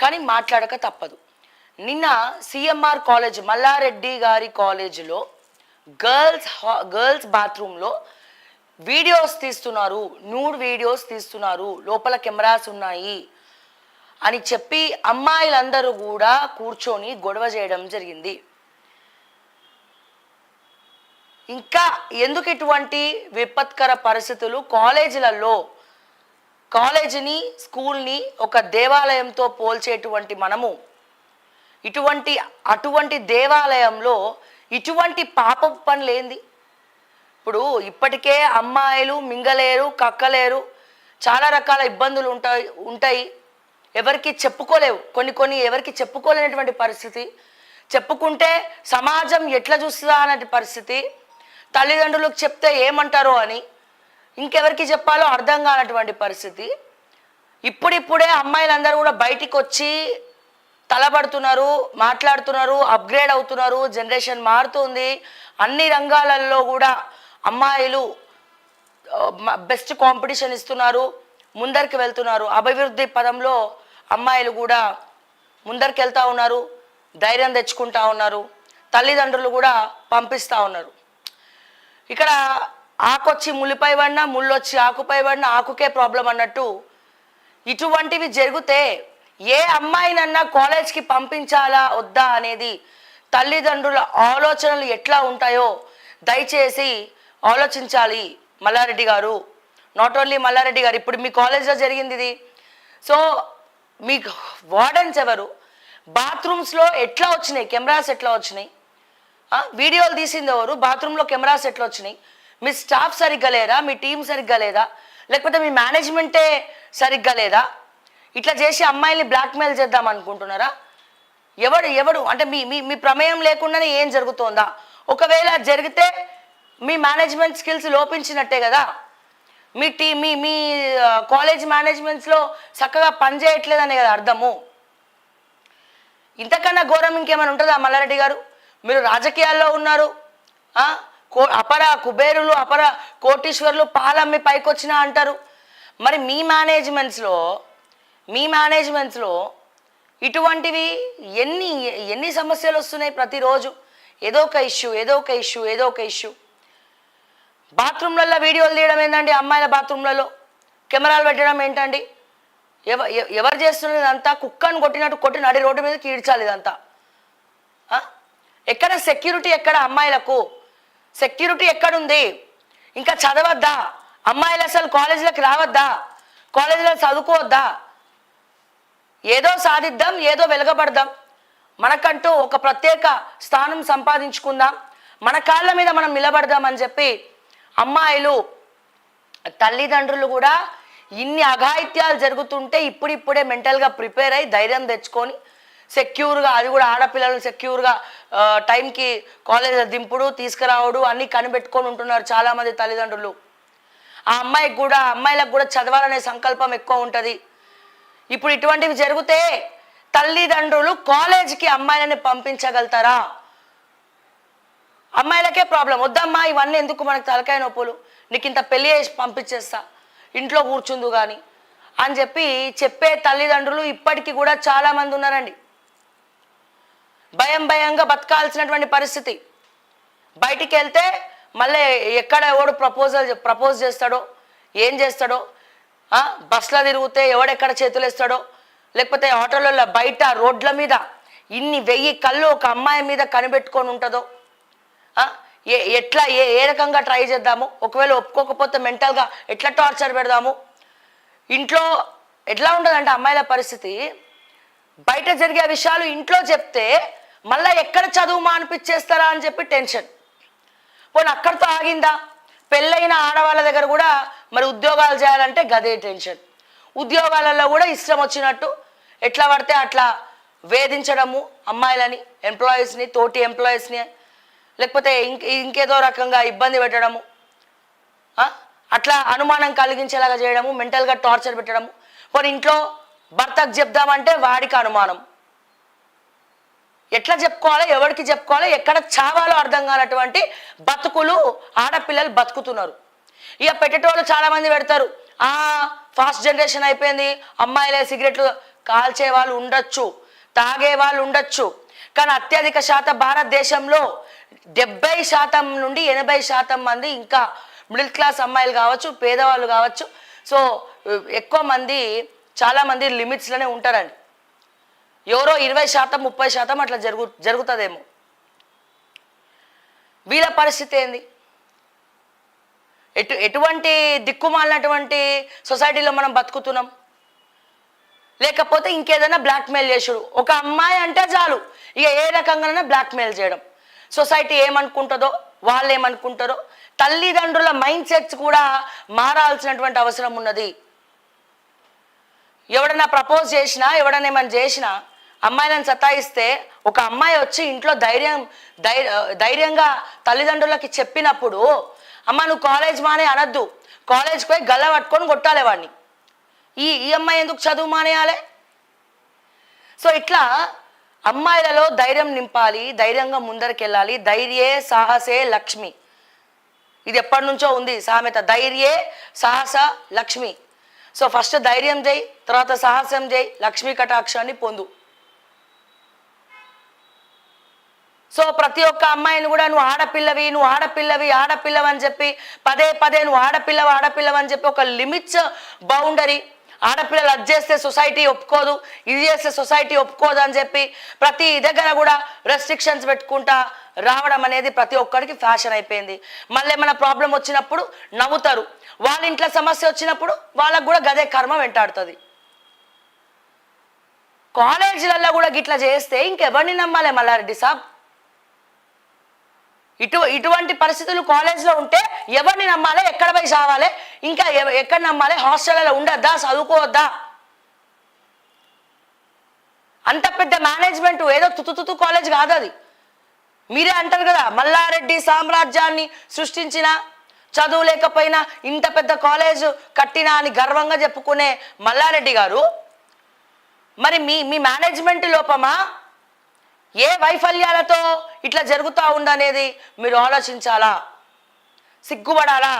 కానీ మాట్లాడక తప్పదు. నిన్న సిఎంఆర్ కాలేజ్ మల్లారెడ్డి గారి కాలేజీలో గర్ల్స్ హా- గర్ల్స్ బాత్రూంలో వీడియోస్ తీస్తున్నారు. న్యూడ్ వీడియోస్ తీస్తున్నారు. లోపల కెమెరాస్ ఉన్నాయి అని చెప్పి అమ్మాయిలందరూ కూడా కూర్చొని గొడవ చేయడం జరిగింది. ఇంకా ఎందుకు ఇటువంటి విపత్కర పరిస్థితులు? కాలేజీలలో కాలేజీని స్కూల్ని ఒక దేవాలయంతో పోల్చేటువంటి మనము ఇటువంటి అటువంటి దేవాలయంలో ఇటువంటి పాప పనులు ఏంది ఇప్పుడు ఇప్పటికే అమ్మాయిలు మింగలేరు కక్కలేరు చాలా రకాల ఇబ్బందులు ఉంటాయి ఉంటాయి. ఎవరికి చెప్పుకోలేవు. కొన్ని కొన్ని ఎవరికి చెప్పుకోలేనటువంటి పరిస్థితి. చెప్పుకుంటే సమాజం ఎట్లా చూస్తుందా అనే పరిస్థితి. తల్లిదండ్రులకు చెప్తే ఏమంటారో అని. ఇంకెవరికి చెప్పాలో అర్థం కానటువంటి పరిస్థితి. ఇప్పుడిప్పుడే అమ్మాయిలందరూ కూడా బయటికి వచ్చి తలబడుతున్నారు మాట్లాడుతున్నారు అప్గ్రేడ్ అవుతున్నారు జనరేషన్ మారుతుంది. అన్ని రంగాలలో కూడా అమ్మాయిలు బెస్ట్ కాంపిటీషన్ ఇస్తున్నారు ముందరికి వెళ్తున్నారు. అభివృద్ధి పదంలో అమ్మాయిలు కూడా ముందరికి వెళ్తూ ఉన్నారు ధైర్యం తెచ్చుకుంటా ఉన్నారు తల్లిదండ్రులు కూడా పంపిస్తూ ఉన్నారు. ఇక్కడ ఆకొచ్చి ముళ్ళపై పడినా ముళ్ళొచ్చి ఆకుపై పడినా ఆకుకే ప్రాబ్లం అన్నట్టు ఇటువంటివి జరిగితే ఏ అమ్మాయినన్నా కాలేజ్కి పంపించాలా వద్దా అనేది తల్లిదండ్రుల ఆలోచనలు ఎట్లా ఉంటాయో దయచేసి ఆలోచించాలి మల్లారెడ్డి గారు. నాట్ ఓన్లీ మల్లారెడ్డి గారు ఇప్పుడు మీ కాలేజ్లో జరిగింది ఇది. సో మీకు వార్డెన్స్ ఎవరు? బాత్రూమ్స్లో ఎట్లా వచ్చినాయి? కెమెరాస్ ఎట్లా వచ్చినాయి? వీడియోలు తీసింది ఎవరు? బాత్రూంలో కెమెరాస్ ఎట్లా వచ్చినాయి? మీ స్టాఫ్ సరిగ్గా లేరా మీ టీం సరిగ్గా లేదా? లేకపోతే మీ మేనేజ్మెంటే సరిగ్గా లేదా? ఇట్లా చేసి అమ్మాయిల్ని బ్లాక్మెయిల్ చేద్దాం అనుకుంటున్నారా? ఎవడు ఎవడు? అంటే మీ మీ మీ ప్రమేయం లేకుండానే ఏం జరుగుతోందా? ఒకవేళ జరిగితే మీ మేనేజ్మెంట్ స్కిల్స్ లోపించినట్టే కదా? మీ టీ మీ మీ కాలేజ్ మేనేజ్మెంట్స్లో చక్కగా పనిచేయట్లేదనే కదా అర్థము? ఇంతకన్నా ఘోరం ఇంకేమైనా ఉంటుందా మల్లారెడ్డి గారు? మీరు రాజకీయాల్లో ఉన్నారు అపర కుబేరులు అపర కోటీశ్వరులు పాలమ్మి పైకి అంటారు. మరి మీ మేనేజ్మెంట్స్లో మీ మేనేజ్మెంట్స్లో ఇటువంటివి ఎన్ని ఎన్ని సమస్యలు వస్తున్నాయి ప్రతిరోజు? ఏదో ఒక ఇష్యూ ఏదో ఒక ఇష్యూ ఏదో ఒక ఇష్యూ. బాత్రూమ్లలో వీడియోలు తీయడం ఏంటండి అమ్మాయిల బాత్రూమ్లలో? కెమెరాలు పెట్టడం ఏంటండి? ఎవ ఎవరు చేస్తున్నది ఇదంతా? కుక్కను కొట్టినట్టు కొట్టి నడి రోడ్డు మీద కీడ్చాలి ఇదంతా. ఎక్కడ సెక్యూరిటీ ఎక్కడ అమ్మాయిలకు? సెక్యూరిటీ ఎక్కడుంది? ఇంకా చదవద్దా? అమ్మాయిలు అసలు కాలేజీలకు రావద్దా? కాలేజీలో చదువుకోవద్దా? ఏదో సాధిద్దాం ఏదో వెలగబడదాం. మనకంటూ ఒక ప్రత్యేక స్థానం సంపాదించుకుందాం. మన కాళ్ళ మీద మనం నిలబడదామని చెప్పి అమ్మాయిలు తల్లిదండ్రులు కూడా ఇన్ని అఘాయిత్యాలు జరుగుతుంటే ఇప్పుడిప్పుడే మెంటల్గా ప్రిపేర్ అయ్యి ధైర్యం తెచ్చుకొని సెక్యూర్గా అది కూడా ఆడపిల్లలను సెక్యూర్గా టైంకి కాలేజ్ దింపుడు తీసుకురావడు అన్నీ కనిపెట్టుకొని ఉంటున్నారు చాలామంది తల్లిదండ్రులు. ఆ అమ్మాయికి కూడా అమ్మాయిలకు కూడా చదవాలనే సంకల్పం ఎక్కువ ఉంటుంది. ఇప్పుడు ఇటువంటివి జరిగితే తల్లిదండ్రులు కాలేజీకి అమ్మాయిలని పంపించగలుగుతారా? అమ్మాయిలకే ప్రాబ్లం. వద్దమ్మా ఇవన్నీ ఎందుకు మనకు తలకాయ నొప్పులు? నీకు ఇంత పెళ్ళి చేసి పంపించేస్తా. ఇంట్లో కూర్చుందు కానీ అని చెప్పి చెప్పే తల్లిదండ్రులు ఇప్పటికీ కూడా చాలామంది ఉన్నారండి. భయం భయంగా బతకాల్సినటువంటి పరిస్థితి. బయటికి వెళ్తే మళ్ళీ ఎక్కడ ఎవడు ప్రపోజల్ ప్రపోజ్ చేస్తాడో ఏం చేస్తాడో బస్సులో తిరిగితే ఎవడెక్కడ చేతులు వేస్తాడో లేకపోతే ఆటోలలో బయట రోడ్ల మీద ఇన్ని వెయ్యి కళ్ళు ఒక అమ్మాయి మీద కనిపెట్టుకొని ఉంటుందో ఏ ఎట్లా ఏ ఏ రకంగా ట్రై చేద్దాము? ఒకవేళ ఒప్పుకోకపోతే మెంటల్గా ఎట్లా టార్చర్ పెడదాము? ఇంట్లో ఎట్లా ఉంటుందంటే అమ్మాయిల పరిస్థితి బయట జరిగే విషయాలు ఇంట్లో చెప్తే మళ్ళీ ఎక్కడ చదువు మానిపించేస్తారా అని చెప్పి టెన్షన్. పోనీ అక్కడితో ఆగిందా? పెళ్ళైన ఆడవాళ్ళ దగ్గర కూడా మరి ఉద్యోగాలు చేయాలంటే గదే టెన్షన్. ఉద్యోగాలలో కూడా ఇష్టం వచ్చినట్టు ఎట్లా పడితే అట్లా వేధించడము అమ్మాయిలని ఎంప్లాయీస్ని తోటి ఎంప్లాయీస్ని లేకపోతే ఇంక ఇంకేదో రకంగా ఇబ్బంది పెట్టడము అట్లా అనుమానం కలిగించేలాగా చేయడము మెంటల్గా టార్చర్ పెట్టడము. పోనీ ఇంట్లో భర్తకు చెప్దామంటే వాడికి అనుమానం. ఎట్లా చెప్పుకోవాలో ఎవరికి చెప్పుకోవాలో ఎక్కడ చావాలో అర్థం కానటువంటి బతుకులు ఆడపిల్లలు బతుకుతున్నారు. ఇక పెట్టేటోళ్ళు చాలామంది పెడతారు. ఆ ఫాస్ట్ జనరేషన్ అయిపోయింది అమ్మాయిలే సిగరెట్లు కాల్చే వాళ్ళు ఉండొచ్చు తాగే వాళ్ళు ఉండొచ్చు. కానీ అత్యధిక శాతం భారతదేశంలో డెబ్బై శాతం నుండి ఎనభై శాతం మంది ఇంకా మిడిల్ క్లాస్ అమ్మాయిలు కావచ్చు పేదవాళ్ళు కావచ్చు. సో ఎక్కువ మంది చాలామంది లిమిట్స్లోనే ఉంటారండి. ఎవరో ఇరవై శాతం ముప్పై శాతం అట్లా జరుగు జరుగుతుందేమో. వీళ్ళ పరిస్థితి ఏంది? ఎటు ఎటువంటి దిక్కుమాలినటువంటి సొసైటీలో మనం బతుకుతున్నాం? లేకపోతే ఇంకేదైనా బ్లాక్మెయిల్ చేసుడు ఒక అమ్మాయి అంటే చాలు. ఇక ఏ రకంగానైనా బ్లాక్మెయిల్ చేయడం. సొసైటీ ఏమనుకుంటుందో వాళ్ళు ఏమనుకుంటారో తల్లిదండ్రుల మైండ్ సెట్స్ కూడా మారాల్సినటువంటి అవసరం ఉన్నది. ఎవడన్నా ప్రపోజ్ చేసినా ఎవడన్నా ఏమైనా చేసినా అమ్మాయిలను సతాయిస్తే ఒక అమ్మాయి వచ్చి ఇంట్లో ధైర్యం ధైర్య ధైర్యంగా తల్లిదండ్రులకి చెప్పినప్పుడు అమ్మ నువ్వు కాలేజ్ మానే అనద్దు. కాలేజ్కి పోయి గల్ల పట్టుకొని కొట్టాలి వాడిని ఈ ఈ అమ్మాయి ఎందుకు చదువు మానేయాలి? సో ఇట్లా అమ్మాయిలలో ధైర్యం నింపాలి ధైర్యంగా ముందరికెళ్ళాలి. ధైర్యే సాహసే లక్ష్మి. ఇది ఎప్పటి నుంచో ఉంది సామెత. ధైర్యే సాహస లక్ష్మి. సో ఫస్ట్ ధైర్యం చేయి తర్వాత సాహసం చేయి లక్ష్మీ కటాక్షాన్ని పొందు. సో ప్రతి ఒక్క అమ్మాయిని కూడా నువ్వు ఆడపిల్లవి నువ్వు ఆడపిల్లవి ఆడపిల్లవి అని చెప్పి పదే పదే నువ్వు ఆడపిల్లవి ఆడపిల్లవి అని చెప్పి ఒక లిమిట్స్ బౌండరీ. ఆడపిల్లలు అది చేస్తే సొసైటీ ఒప్పుకోదు ఇది చేస్తే సొసైటీ ఒప్పుకోదు అని చెప్పి ప్రతి దగ్గర కూడా రెస్ట్రిక్షన్స్ పెట్టుకుంటా రావడం అనేది ప్రతి ఒక్కరికి ఫ్యాషన్ అయిపోయింది. మళ్ళీ ఏమైనా ప్రాబ్లం వచ్చినప్పుడు నవ్వుతారు. వాళ్ళ ఇంట్లో సమస్య వచ్చినప్పుడు వాళ్ళకు కూడా గదే కర్మ వెంటాడుతుంది. కాలేజీలలో కూడా గిట్లా చేస్తే ఇంకెవరిని నమ్మాలి మల్లారెడ్డి సాబ్? ఇటు ఇటువంటి పరిస్థితులు కాలేజ్లో ఉంటే ఎవరిని నమ్మాలి? ఎక్కడ పోయి చావాలి ఇంకా ఎవ- ఎక్కడ నమ్మాలి? హాస్టల్లో ఉండొద్దా? చదువుకోవద్దా? అంత పెద్ద మేనేజ్మెంట్ ఏదో తుతుతుతు కాలేజ్ కాదు అది. మీరే అంటారు కదా మల్లారెడ్డి సామ్రాజ్యాన్ని సృష్టించిన చదువు లేకపోయినా ఇంత పెద్ద కాలేజ్ కట్టినా అని గర్వంగా చెప్పుకునే మల్లారెడ్డి గారు మరి మీ మీ మేనేజ్మెంట్ లోపమా? ఏ వైఫల్యాలతో ఇట్లా జరుగుతూ ఉందనేది మీరు ఆలోచించాలా? సిగ్గుపడాలా?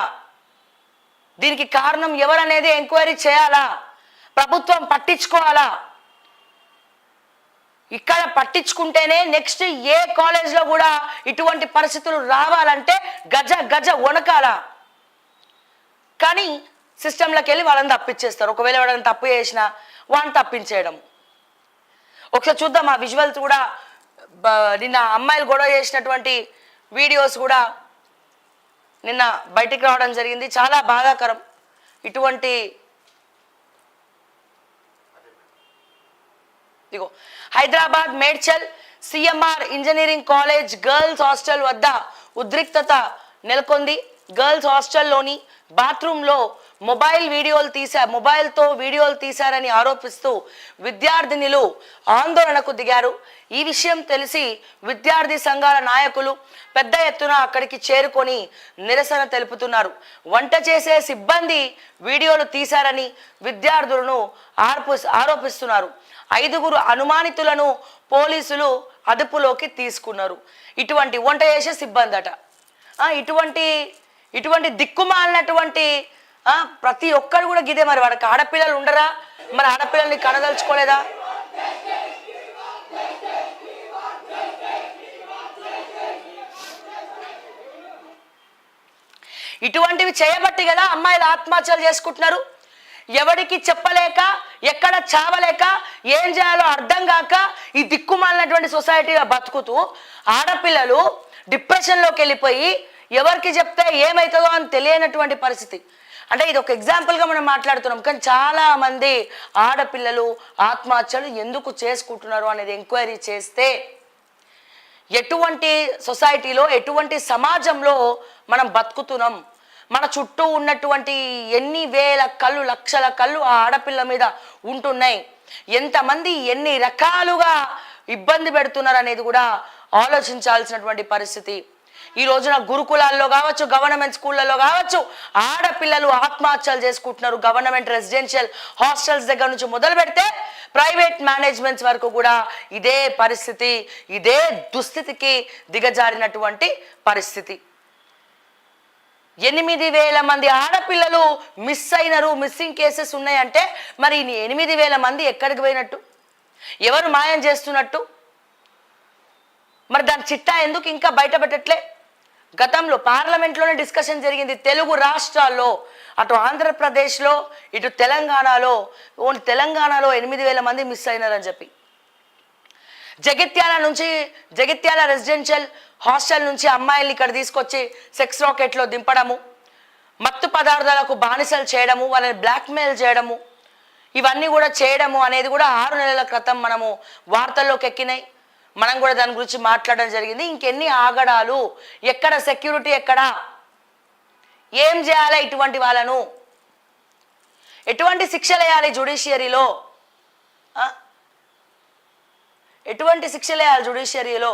దీనికి కారణం ఎవరనేది ఎంక్వైరీ చేయాలా? ప్రభుత్వం పట్టించుకోవాలా? ఇక్కడ పట్టించుకుంటేనే నెక్స్ట్ ఏ కాలేజ్లో కూడా ఇటువంటి పరిస్థితులు రావాలంటే గజ గజ వణకాల? కానీ సిస్టంలోకి వెళ్ళి వాళ్ళని తప్పించేస్తారు. ఒకవేళ వాళ్ళని తప్పు చేసినా వాడిని తప్పించేయడం. ఒకసారి చూద్దాం ఆ విజువల్స్ కూడా నిన్న అమ్మాయిలు గొడవ చేసినటువంటి వీడియోస్ కూడా నిన్న బయటికి రావడం జరిగింది. చాలా బాధాకరం. ఇటువంటి ఇదిగో Hyderabad Medchal CMR engineering college girls hostel వద్ద ఉద్రిక్తత నెలకొంది. గర్ల్స్ హాస్టల్లోని బాత్రూంలో మొబైల్ వీడియోలు తీసా మొబైల్తో వీడియోలు తీశారని ఆరోపిస్తూ విద్యార్థినులు ఆందోళనకు దిగారు. ఈ విషయం తెలిసి విద్యార్థి సంఘాల నాయకులు పెద్ద ఎత్తున అక్కడికి చేరుకొని నిరసన తెలుపుతున్నారు. వంట చేసే సిబ్బంది వీడియోలు తీశారని విద్యార్థులను ఆర్పు ఆరోపిస్తున్నారు. ఐదుగురు అనుమానితులను పోలీసులు అదుపులోకి తీసుకున్నారు. ఇటువంటి వంట చేసే సిబ్బంది అట ఇటువంటి ఇటువంటి దిక్కుమాలినటువంటి ప్రతి ఒక్కరు కూడా గిదే మరి వాడికి ఆడపిల్లలు ఉండరా? మరి ఆడపిల్లల్ని కనదలుచుకోలేదా? ఇటువంటివి చేయబట్టి కదా అమ్మాయిలు ఆత్మహత్యలు చేసుకుంటున్నారు. ఎవరికి చెప్పలేక ఎక్కడ చావలేక ఏం చేయాలో అర్థం కాక ఈ దిక్కుమాలినటువంటి సొసైటీగా బతుకుతూ ఆడపిల్లలు డిప్రెషన్లోకి వెళ్ళిపోయి ఎవరికి చెప్తే ఏమవుతుందో అని తెలియనటువంటి పరిస్థితి. అంటే ఇది ఒక ఎగ్జాంపుల్గా మనం మాట్లాడుతున్నాం. కానీ చాలామంది ఆడపిల్లలు ఆత్మహత్యలు ఎందుకు చేసుకుంటున్నారు అనేది ఎంక్వైరీ చేస్తే ఎటువంటి సొసైటీలో ఎటువంటి సమాజంలో మనం బతుకుతున్నాం? మన చుట్టూ ఉన్నటువంటి ఎన్ని వేల కళ్ళు లక్షల కళ్ళు ఆ ఆడపిల్ల మీద ఉంటున్నాయి. ఎంతమంది ఎన్ని రకాలుగా ఇబ్బంది పెడుతున్నారు అనేది కూడా ఆలోచించాల్సినటువంటి పరిస్థితి. ఈ రోజున గురుకులాల్లో కావచ్చు గవర్నమెంట్ స్కూళ్ళలో కావచ్చు ఆడపిల్లలు ఆత్మహత్యలు చేసుకుంటున్నారు గవర్నమెంట్ రెసిడెన్షియల్ హాస్టల్స్ దగ్గర నుంచి మొదలు పెడితే ప్రైవేట్ మేనేజ్మెంట్స్ వరకు కూడా ఇదే పరిస్థితి ఇదే దుస్థితికి దిగజారినటువంటి పరిస్థితి. ఎనిమిది వేల మంది ఆడపిల్లలు మిస్ అయినరు మిస్సింగ్ కేసెస్ ఉన్నాయంటే మరి ఎనిమిది వేల మంది ఎక్కడికి పోయినట్టు? ఎవరు మాయం చేస్తున్నట్టు? మరి దాని చిట్టా ఎందుకు ఇంకా బయటపెట్టట్లే? గతంలో పార్లమెంట్లోనే డిస్కషన్ జరిగింది. తెలుగు రాష్ట్రాల్లో అటు ఆంధ్రప్రదేశ్లో ఇటు తెలంగాణలో ఓన్ తెలంగాణలో ఎనిమిది వేల మంది మిస్ అయినారని చెప్పి. జగిత్యాల నుంచి జగిత్యాల రెసిడెన్షియల్ హాస్టల్ నుంచి అమ్మాయిల్ని ఇక్కడ తీసుకొచ్చి సెక్స్ రాకెట్లో దింపడము మత్తు పదార్థాలకు బానిసలు చేయడము వాళ్ళని బ్లాక్మెయిల్ చేయడము ఇవన్నీ కూడా చేయడము అనేది కూడా ఆరు నెలల క్రితం మనము వార్తల్లోకి ఎక్కినాయి. మనం కూడా దాని గురించి మాట్లాడడం జరిగింది. ఇంకెన్ని ఆగడాలు? ఎక్కడ సెక్యూరిటీ ఎక్కడ? ఏం చేయాలి ఇటువంటి వాళ్ళను? ఎటువంటి శిక్షలు వేయాలి జుడిషియరీలో ఎటువంటి శిక్షలు వేయాలి జుడిషియరీలో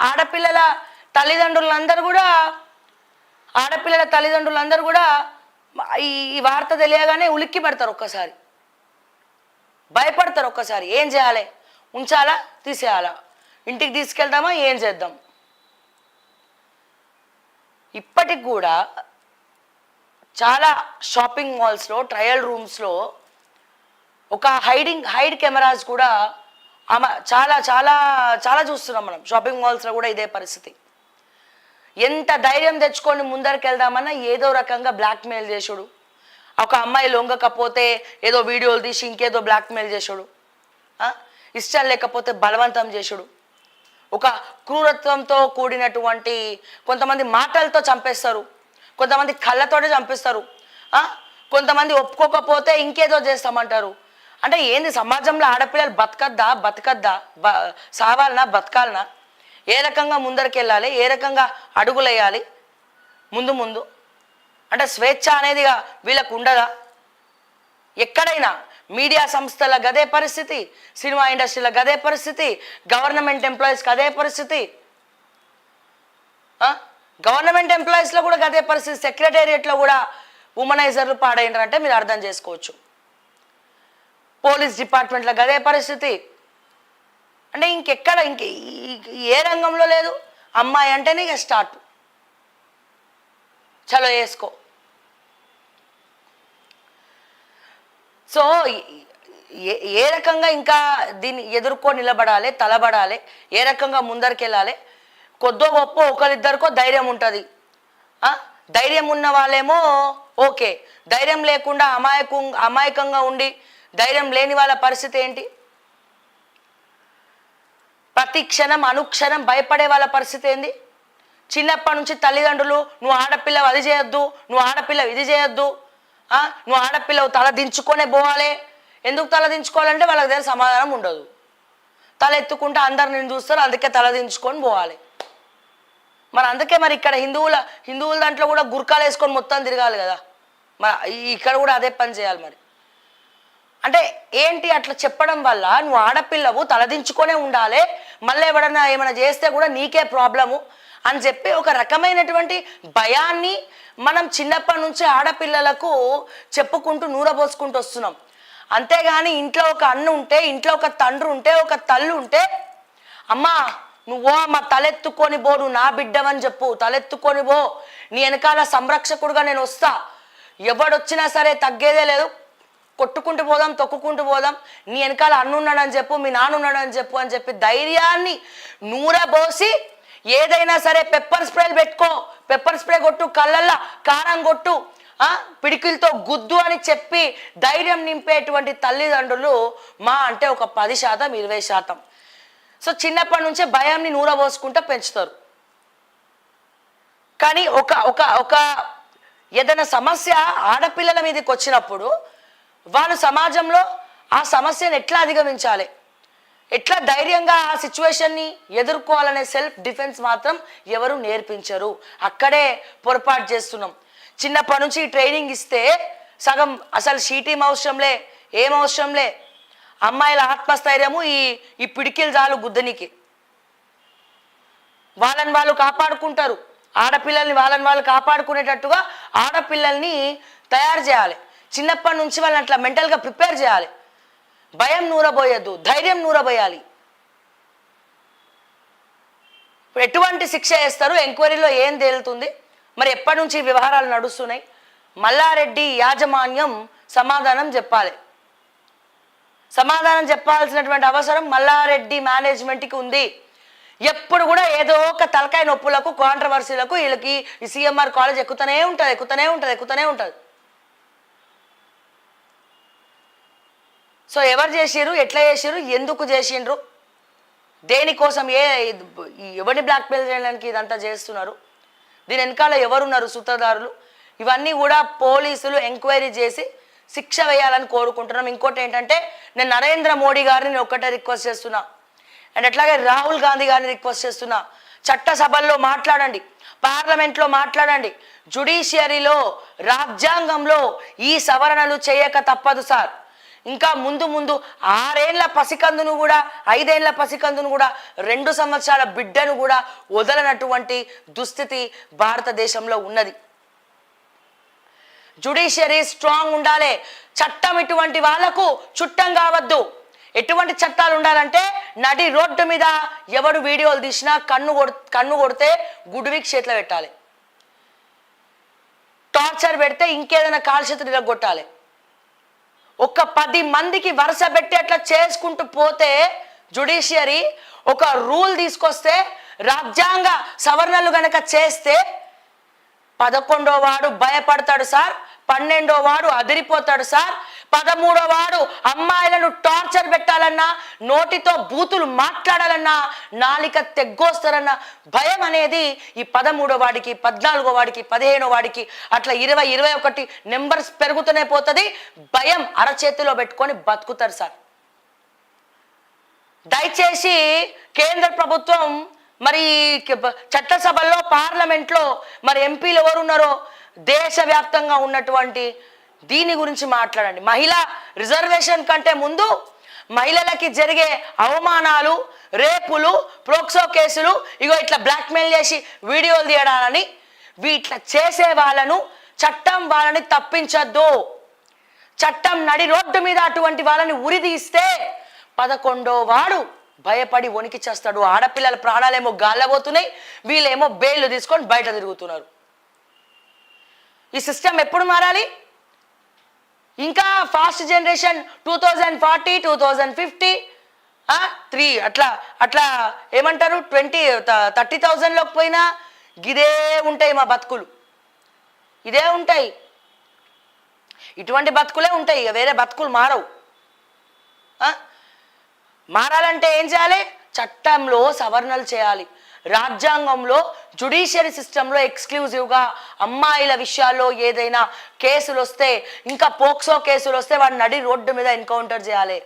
ఆడపిల్లల తల్లిదండ్రులందరూ కూడా ఆడపిల్లల తల్లిదండ్రులందరూ కూడా ఈ వార్త తెలియగానే ఉలిక్కి పడతారు ఒక్కసారి. భయపడతారు ఒక్కసారి. ఏం చేయాలి? ఉంచాలా? తీసేయాలా? ఇంటికి తీసుకెళ్దామా? ఏం చేద్దాం? ఇప్పటికి కూడా చాలా షాపింగ్ మాల్స్లో ట్రయల్ రూమ్స్లో ఒక హైడింగ్ హైడ్ కెమెరాస్ కూడా ఆమె చాలా చాలా చాలా చూస్తున్నాం మనం. షాపింగ్ మాల్స్లో కూడా ఇదే పరిస్థితి. ఎంత ధైర్యం తెచ్చుకొని ముందరికి వెళ్దామన్నా ఏదో రకంగా బ్లాక్మెయిల్ చేసుడు ఒక అమ్మాయి లొంగకపోతే ఏదో వీడియోలు తీసి ఇంకేదో బ్లాక్మెయిల్ చేసుడు ఇష్టం లేకపోతే బలవంతం చేసుడు ఒక క్రూరత్వంతో కూడినటువంటి కొంతమంది మాటలతో చంపేస్తారు. కొంతమంది కళ్ళతోనే చంపేస్తారు. కొంతమంది ఒప్పుకోకపోతే ఇంకేదో చేస్తామంటారు. అంటే ఏంది సమాజంలో ఆడపిల్లలు బతకద్దా బతకద్దా? బ సావాలనా బతకాలనా? ఏ రకంగా ముందరికి వెళ్ళాలి ఏ రకంగా అడుగులు వేయాలి ముందు ముందు. అంటే స్వేచ్ఛ అనేది వీళ్ళకు ఉండదా? ఎక్కడైనా మీడియా సంస్థల గదే పరిస్థితి సినిమా ఇండస్ట్రీలో గదే పరిస్థితి గవర్నమెంట్ ఎంప్లాయీస్కి అదే పరిస్థితి. గవర్నమెంట్ ఎంప్లాయీస్లో కూడా గదే పరిస్థితి. సెక్రటేరియట్లో కూడా ఉమనైజర్లు పాడైనరంటే మీరు అర్థం చేసుకోవచ్చు. పోలీస్ డిపార్ట్మెంట్లో గదే పరిస్థితి. అంటే ఇంకెక్కడ ఇంక ఏ రంగంలో లేదు. అమ్మాయి అంటేనే ఇక స్టార్ట్. చలో వేసుకో. సో ఏ- ఏ రకంగా ఇంకా దీన్ని ఎదుర్కో నిలబడాలి తలబడాలి ఏ రకంగా ముందరికి వెళ్ళాలి కొద్దో గొప్ప ఒకరిద్దరికో ధైర్యం ఉంటుంది. ధైర్యం ఉన్న వాళ్ళేమో ఓకే. ధైర్యం లేకుండా అమాయకం అమాయకంగా ఉండి ధైర్యం లేని వాళ్ళ పరిస్థితి ఏంటి? ప్రతి క్షణం అనుక్షణం భయపడే వాళ్ళ పరిస్థితి ఏంది? చిన్నప్పటి నుంచి తల్లిదండ్రులు నువ్వు ఆడపిల్ల అది చేయొద్దు నువ్వు ఆడపిల్ల ఇది చేయొద్దు నువ్వు ఆడపిల్లవు తల దించుకొనే పోవాలి. ఎందుకు తల దించుకోవాలంటే వాళ్ళకి దగ్గర సమాధానం ఉండదు. తల ఎత్తుకుంటే అందరు నేను చూస్తారు అందుకే తల దించుకొని పోవాలి. మరి అందుకే మరి ఇక్కడ హిందువుల హిందువుల దాంట్లో కూడా గుర్కాలు వేసుకొని మొత్తం తిరగాలి కదా. మరి ఇక్కడ కూడా అదే పని చేయాలి మరి. అంటే ఏంటి అట్లా చెప్పడం వల్ల నువ్వు ఆడపిల్లవు తలదించుకొనే ఉండాలి మళ్ళీ ఎవడన్నా ఏమైనా చేస్తే కూడా నీకే ప్రాబ్లము అని చెప్పి ఒక రకమైనటువంటి భయాన్ని మనం చిన్నప్పటి నుంచి ఆడపిల్లలకు చెప్పుకుంటూ నూరబోసుకుంటూ వస్తున్నాం. అంతేగాని ఇంట్లో ఒక అన్న ఉంటే ఇంట్లో ఒక తండ్రి ఉంటే ఒక తల్లి ఉంటే అమ్మా నువ్వో మా తలెత్తుకొని బో నువ్వు నా బిడ్డవని చెప్పు తలెత్తుకొని బో నీ వెనకాల సంరక్షకుడుగా నేను వస్తా. ఎవడొచ్చినా సరే తగ్గేదే లేదు. కొట్టుకుంటూ పోదాం తొక్కుకుంటూ పోదాం. నీ వెనకాల అన్నున్నాడని చెప్పు మీ నాన్న ఉన్నాడని చెప్పు అని చెప్పి ధైర్యాన్ని నూరబోసి ఏదైనా సరే పెప్పర్ స్ప్రేలు పెట్టుకో. పెప్పర్ స్ప్రే కొట్టు కళ్ళల్లా కారం కొట్టు. పిడికిలతో గుద్దు అని చెప్పి ధైర్యం నింపేటువంటి తల్లిదండ్రులు మా అంటే ఒక పది శాతం ఇరవై శాతం. సో చిన్నప్పటి నుంచే భయాన్ని నూరబోసుకుంటూ పెంచుతారు. కానీ ఒక ఒక ఒక ఏదైనా సమస్య ఆడపిల్లల మీదకి వచ్చినప్పుడు వాళ్ళు సమాజంలో ఆ సమస్యను ఎట్లా అధిగమించాలి? ఎట్లా ధైర్యంగా ఆ సిచ్యువేషన్ని ఎదుర్కోవాలనే సెల్ఫ్ డిఫెన్స్ మాత్రం ఎవరు నేర్పించరు. అక్కడే పొరపాటు చేస్తున్నాం. చిన్నప్పటి నుంచి ట్రైనింగ్ ఇస్తే సగం అసలు షీటీం అవసరంలే ఏం అవసరంలే. అమ్మాయిల ఆత్మస్థైర్యము ఈ ఈ పిడికిలు చాలు గుద్దనికి. వాళ్ళని వాళ్ళు కాపాడుకుంటారు. ఆడపిల్లల్ని వాళ్ళని వాళ్ళు కాపాడుకునేటట్టుగా ఆడపిల్లల్ని తయారు చేయాలి. చిన్నప్పటి నుంచి వాళ్ళని అట్లా మెంటల్గా ప్రిపేర్ చేయాలి. భయం నూరబోయద్దు ధైర్యం నూరబోయాలి. ఇప్పుడు ఎటువంటి శిక్ష వేస్తారు? ఎంక్వైరీలో ఏం తేలుతుంది? మరి ఎప్పటి నుంచి వ్యవహారాలు నడుస్తున్నాయి? మల్లారెడ్డి యాజమాన్యం సమాధానం చెప్పాలి. సమాధానం చెప్పాల్సినటువంటి అవసరం మల్లారెడ్డి మేనేజ్మెంట్కి ఉంది. ఎప్పుడు కూడా ఏదో ఒక తలకాయ నొప్పులకు కాంట్రవర్సీలకు వీళ్ళకి ఈ సిఎంఆర్ కాలేజ్ ఎక్కుతూనే ఉంటుంది ఎక్కుతూనే ఉంటుంది ఎక్కుతూనే ఉంటుంది. సో ఎవరు చేసిర్రు? ఎట్లా చేసిర్రు? ఎందుకు చేసిండ్రు? దేనికోసం ఏ ఎవరిని బ్లాక్మెయిల్ చేయడానికి ఇదంతా చేస్తున్నారు? దీని వెనకాల ఎవరున్నారు సూత్రధారులు? ఇవన్నీ కూడా పోలీసులు ఎంక్వైరీ చేసి శిక్ష వేయాలని కోరుకుంటున్నాం. ఇంకోటి ఏంటంటే నేను నరేంద్ర మోడీ గారిని నేను ఒక్కటే రిక్వెస్ట్ చేస్తున్నా. అండ్ అట్లాగే రాహుల్ గాంధీ గారిని రిక్వెస్ట్ చేస్తున్నా. చట్టసభల్లో మాట్లాడండి. పార్లమెంట్లో మాట్లాడండి. జుడిషియరీలో రాజ్యాంగంలో ఈ సవరణలు చేయక తప్పదు సార్. ఇంకా ముందు ముందు ఆరేళ్ళ పసికందును కూడా ఐదేళ్ళ పసికందును కూడా రెండు సంవత్సరాల బిడ్డను కూడా వదలనటువంటి దుస్థితి భారతదేశంలో ఉన్నది. జుడిషియరీ స్ట్రాంగ్ ఉండాలి. చట్టం ఇటువంటి వాళ్ళకు చుట్టం కావద్దు. ఎటువంటి చట్టాలు ఉండాలంటే నడి రోడ్డు మీద ఎవడు వీడియోలు తీసినా కన్ను కొడు కన్ను కొడితే గుడివికి చేతిలో పెట్టాలి. టార్చర్ పెడితే ఇంకేదైనా కాల్చేతులు ఇలా కొట్టాలి ఒక పది మందికి వరుస పెట్టి అట్లా చేసుకుంటూ పోతే జుడిషియరీ ఒక రూల్ తీసుకొస్తే రాజ్యాంగ సవరణలు గనక చేస్తే పదకొండో వాడు భయపడతాడు సార్ పన్నెండో వాడు అదిరిపోతాడు సార్ పదమూడో వాడు అమ్మాయిలను టార్చర్ పెట్టాలన్నా నోటితో బూతులు మాట్లాడాలన్నా నాలిక తెగ్గోస్తారన్న భయం అనేది ఈ పదమూడో వాడికి పద్నాలుగో వాడికి పదిహేనో వాడికి అట్లా ఇరవై ఇరవై ఒకటి నెంబర్స్ పెరుగుతూనే పోతుంది. భయం అరచేతిలో పెట్టుకొని బతుకుతారు సార్. దయచేసి కేంద్ర ప్రభుత్వం మరి చట్టసభల్లో పార్లమెంట్లో మరి ఎంపీలు ఎవరు ఉన్నారో దేశవ్యాప్తంగా ఉన్నటువంటి దీని గురించి మాట్లాడండి. మహిళ రిజర్వేషన్ కంటే ముందు మహిళలకి జరిగే అవమానాలు రేపులు ప్రోక్సో కేసులు ఇగో ఇట్లా బ్లాక్మెయిల్ చేసి వీడియోలు తీయడాలని వీట్లా చేసే వాళ్ళను చట్టం వాళ్ళని తప్పించద్దు. చట్టం నడి రోడ్డు మీద అటువంటి వాళ్ళని ఉరిదీస్తే పదకొండో వాడు భయపడి వణికి చేస్తాడు. ఆడపిల్లల ప్రాణాలేమో గాల్లబోతున్నాయి. వీళ్ళేమో బెయిల్ తీసుకొని బయట తిరుగుతున్నారు. ఈ సిస్టమ్ ఎప్పుడు మారాలి? ఇంకా fast generation two thousand forty two thousand fifty three అట్లా అట్లా ఏమంటారు? ట్వంటీ థర్టీ థౌజండ్లోకి పోయినా ఇదే ఉంటాయి మా బతుకులు. ఇదే ఉంటాయి. ఇటువంటి బతుకులే ఉంటాయి. ఇక వేరే బతుకులు మారవు. మారాలంటే ఏం చేయాలి? చట్టంలో సవరణలు చేయాలి. రాజ్యాంగంలో జుడిషియరీ సిస్టంలో ఎక్స్క్లూజివ్గా అమ్మాయిల విషయాల్లో ఏదైనా కేసులు వస్తే ఇంకా పోక్సో కేసులు వస్తే వాడిని నడి రోడ్డు మీద ఎన్కౌంటర్ చేయాలి.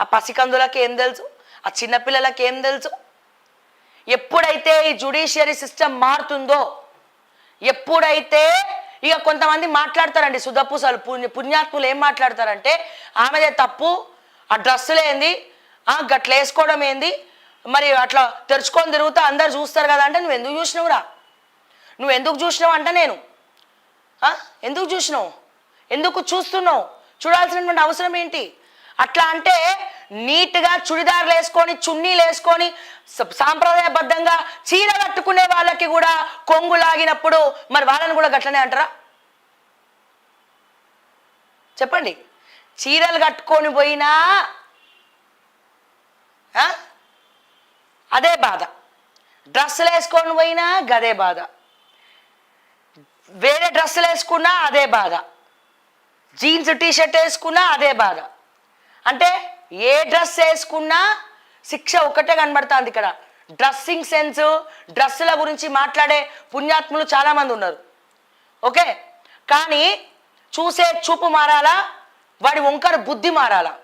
ఆ పసికందులకి ఏం తెలుసు? ఆ చిన్నపిల్లలకి ఏం తెలుసు? ఎప్పుడైతే ఈ జుడిషియరీ సిస్టమ్ మారుతుందో ఎప్పుడైతే ఇక కొంతమంది మాట్లాడతారండి సుధపూసలు పుణ్య పుణ్యాత్ములు ఏం మాట్లాడతారంటే ఆమెదే తప్పు ఆ డ్రెస్సులేంది ఆ గట్ల వేసుకోవడం ఏంది మరి అట్లా తెరుచుకొని తిరుగుతా అందరు చూస్తారు కదా అంటే నువ్వు ఎందుకు చూసినావురా? నువ్వు ఎందుకు చూసినావు అంట నేను? ఆ? ఎందుకు చూసినావు? ఎందుకు చూస్తున్నావు? చూడాల్సినటువంటి అవసరం ఏంటి? అట్లా అంటే నీట్గా చుడిదార్లు వేసుకొని చున్నీలు వేసుకొని సాంప్రదాయబద్ధంగా చీర కట్టుకునే వాళ్ళకి కూడా కొంగు లాగినప్పుడు మరి వాళ్ళని కూడా గట్లనే అంటారా? చెప్పండి. చీరలు కట్టుకొని పోయినా అదే బాధ. డ్రెస్సులు వేసుకొని పోయినా గదే బాధ. వేరే డ్రెస్సులు వేసుకున్నా అదే బాధ. జీన్స్ టీషర్ట్ వేసుకున్నా అదే బాధ. అంటే ఏ డ్రెస్ వేసుకున్నా శిక్ష ఒక్కటే కనబడుతుంది ఇక్కడ. డ్రెస్సింగ్ సెన్స్ డ్రెస్సుల గురించి మాట్లాడే పుణ్యాత్ములు చాలామంది ఉన్నారు. ఓకే? కానీ చూసే చూపు మారాలా? వాడి వంకర బుద్ధి మారాలా?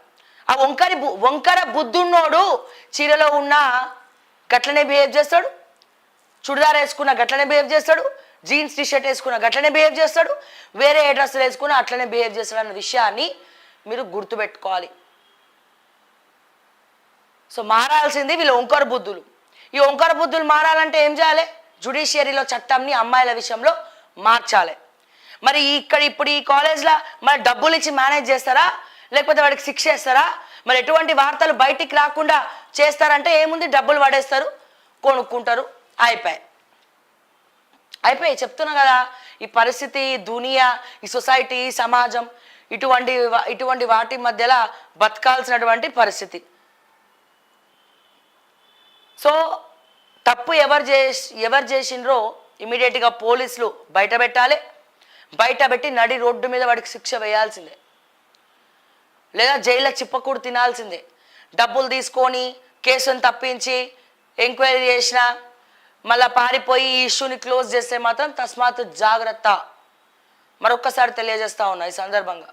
ఆ వంకరి బు- వంకర బుద్ధున్నోడు చీరలో ఉన్న గట్లనే బిహేవ్ చేస్తాడు. చుడిదార్ వేసుకున్న గట్లనే బిహేవ్ చేస్తాడు. జీన్స్ టీ షర్ట్ వేసుకున్న గట్లనే బిహేవ్ చేస్తాడు. వేరే ఏ డ్రెస్సులు వేసుకున్న అట్లనే బిహేవ్ చేస్తాడు అన్న విషయాన్ని మీరు గుర్తుపెట్టుకోవాలి. సో మారాల్సింది వీళ్ళు ఓంకార బుద్ధులు. ఈ ఓంకార బుద్ధులు మారాలంటే ఏం చేయాలి? జుడిషియరీలో చట్టంని అమ్మాయిల విషయంలో మార్చాలి. మరి ఇక్కడ ఇప్పుడు ఈ కాలేజ్లో మరి డబ్బులు ఇచ్చి మేనేజ్ చేస్తారా? లేకపోతే వాడికి శిక్ష చేస్తారా మరి ఎటువంటి వార్తలు బయటికి రాకుండా చేస్తారంటే ఏముంది? డబ్బులు పడేస్తారు కొనుక్కుంటారు అయిపోయాయి. అయిపోయి చెప్తున్నా కదా ఈ పరిస్థితి దునియా ఈ సొసైటీ సమాజం ఇటువంటి ఇటువంటి వాటి మధ్యలో బతకాల్సినటువంటి పరిస్థితి. సో తప్పు ఎవరు చేసి ఎవరు చేసిండ్రో ఇమీడియట్గా పోలీసులు బయట పెట్టాలి. బయట పెట్టి నడి రోడ్డు మీద వాడికి శిక్ష వేయాల్సిందే. లేదా జైల్లో చిప్పకూడు తినాల్సిందే. డబ్బులు తీసుకొని కేసును తప్పించి ఎంక్వైరీ చేసిన మళ్ళా పారిపోయి ఈ ఇష్యూని క్లోజ్ చేస్తే మాత్రం తస్మాత్ జాగ్రత్త. మరొక్కసారి తెలియజేస్తా ఉన్నా ఈ సందర్భంగా.